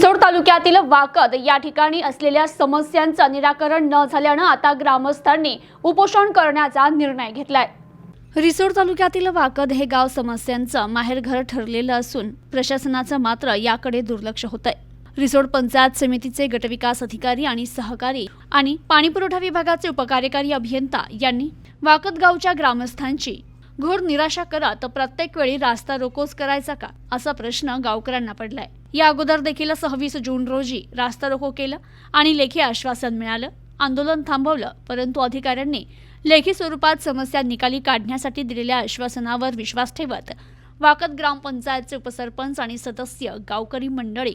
रिसोड तालुक्यातील वाकद या ठिकाणी असलेल्या समस्यांचं निराकरण न झाल्यानं आता ग्रामस्थांनी उपोषण करण्याचा निर्णय घेतलाय. रिसोड तालुक्यातील वाकद हे गाव समस्यांचं माहेरघर ठरलेलं असून प्रशासनाचं मात्र याकडे दुर्लक्ष होत आहे रिसोड पंचायत समितीचे गटविकास अधिकारी आणि सहकारी आणि पाणीपुरवठा विभागाचे उपकार्यकारी अभियंता यांनी वाकद गावच्या ग्रामस्थांची घोर निराशा करा तर प्रत्येक वेळी रास्ता रोकोच करायचा का? असा प्रश्न गावकऱ्यांना पडलाय. या अगोदर देखील सव्वीस जून रोजी रास्ता रोको केलं आणि लेखी आश्वासन मिळालं. आंदोलन थांबवलं परंतु अधिकाऱ्यांनी लेखी स्वरूपात समस्या निकाली काढण्यासाठी दिलेल्या आश्वासनावर विश्वास ठेवत वाकद ग्रामपंचायतचे उपसरपंच आणि सदस्य गावकरी मंडळी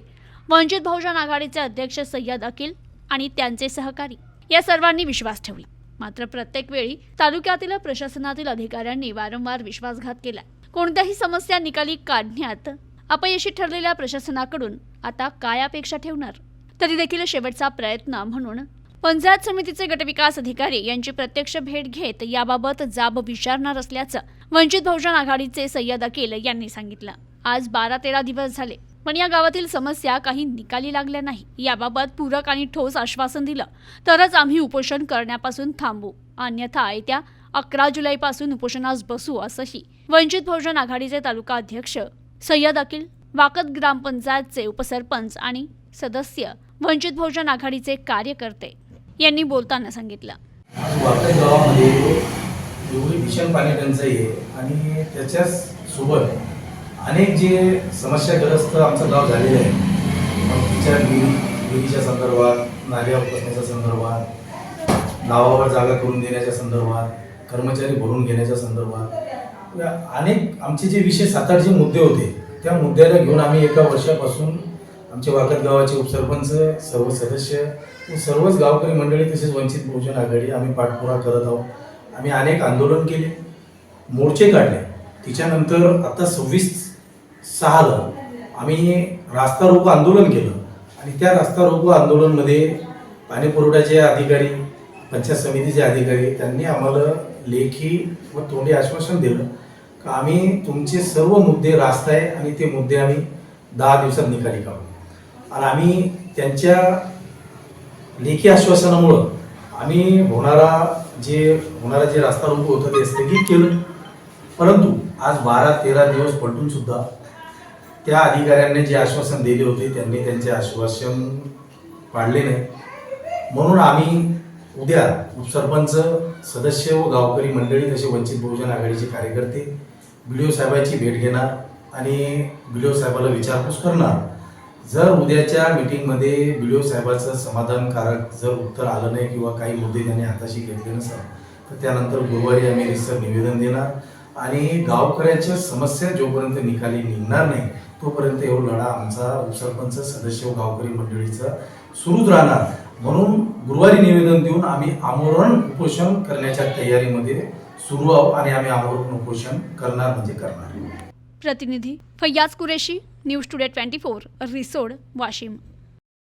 वंचित बहुजन आघाडीचे अध्यक्ष सय्यद अकिल आणि त्यांचे सहकारी या सर्वांनी विश्वास ठेवला. मात्र प्रत्येक वेळी तालुक्यातील प्रशासनातील अधिकाऱ्यांनी वारंवार विश्वासघात केला. कोणत्याही समस्या निकाली काढण्यात अपयशी ठरलेल्या प्रशासनाकडून आता काय अपेक्षा ठेवणार? तरी देखील शेवटचा प्रयत्न म्हणून पंचायत समितीचे गटविकास अधिकारी यांची प्रत्यक्ष भेट घेत याबाबत जाब विचारणार असल्याचं वंचित बहुजन आघाडीचे सय्यद अकील यांनी सांगितलं. आज बारा तेरा दिवस झाले. पण या गावातील समस्या काही निकाली लागल्या नाही. याबाबत पूरक आणि ठोस आश्वासन दिलं. तरच आम्ही उपोषण करण्यापासून थांबू. अन्यथा येत्या अकरा जुलैपासून उपोषणास बसू असंही वंचित बहुजन आघाडीचे तालुका अध्यक्ष सय्यद अकील वाकद ग्रामपंचायतचे उपसरपंच आणि सदस्य वंचित बहुजन आघाडीचे कार्यकर्ते यांनी बोलताना सांगितलं. गावामध्ये एवढी भीषण पाणी टंचाई आहे आणि त्याच्याच सोबत अनेक जे समस्याग्रस्त आमचं गाव झालेलं आहे. मग तिच्या विहिरी विहिरीच्या संदर्भात नाल्या उपसण्याच्या संदर्भात नावावर जागा करून देण्याच्या संदर्भात कर्मचारी भरून घेण्याच्या संदर्भात अनेक आमचे जे विषय सात आठ जे मुद्दे होते त्या मुद्द्याला घेऊन आम्ही एका वर्षापासून आमचे वाकद गावाचे उपसरपंच सर्व सदस्य सर्वच गावकरी मंडळी तसेच वंचित बहुजन आघाडी आम्ही पाठपुरा करत आहोत. आम्ही अनेक आंदोलन केले मोर्चे काढले. तिच्यानंतर आता सव्वीस सहाला आम्ही रास्ता रोको आंदोलन केलं. आणि त्या रास्ता रोको आंदोलनमध्ये पाणी पुरवठ्याचे अधिकारी पंचायत समितीचे अधिकारी त्यांनी आम्हाला लेखी व तोंडी आश्वासन दिलं का आम्ही तुमचे सर्व मुद्दे रास्ता आहे आणि ते मुद्दे आम्ही दहा दिवसात निकाली काढू. आणि आम्ही त्यांच्या लेखी आश्वासनामुळं आम्ही होणारा जे होणारा जे रास्ता रोको होतं ते स्थगित केलं. परंतु आज बारा तेरा दिवस पलटून सुद्धा त्या अधिकाऱ्यांनी जे आश्वासन दिले होते त्यांनी त्यांचे आश्वासन पाळले नाही. म्हणून आम्ही उद्या उपसरपंच सदस्य व गावकरी मंडळी तसे वंचित बहुजन आघाडीचे कार्यकर्ते बी साहेबांची भेट घेणार आणि बी साहेबाला विचारपूस करणार. जर उद्याच्या मीटिंगमध्ये बी साहेबाचं समाधानकारक जर उत्तर आलं नाही किंवा काही मुद्दे त्यांनी हाताशी घेतले नसेल तर त्यानंतर गुरुवारी आम्ही रिसर निवेदन देणार. आणि गावकऱ्यांच्या समस्या जोपर्यंत निकाली निघणार नाही तोपर्यंत एवढा लढा आमचा उपसरपंच सदस्य व गावकरी मंडळीचा सुरूच राहणार. म्हणून गुरुवारी निवेदन देऊन आम्ही आमरण उपोषण करण्याच्या तयारीमध्ये सुरू आहोत आणि आम्ही आमरण उपोषण करणार म्हणजे करणार. प्रतिनिधी Faiyaz Qureshi news today twenty four Risod Washim.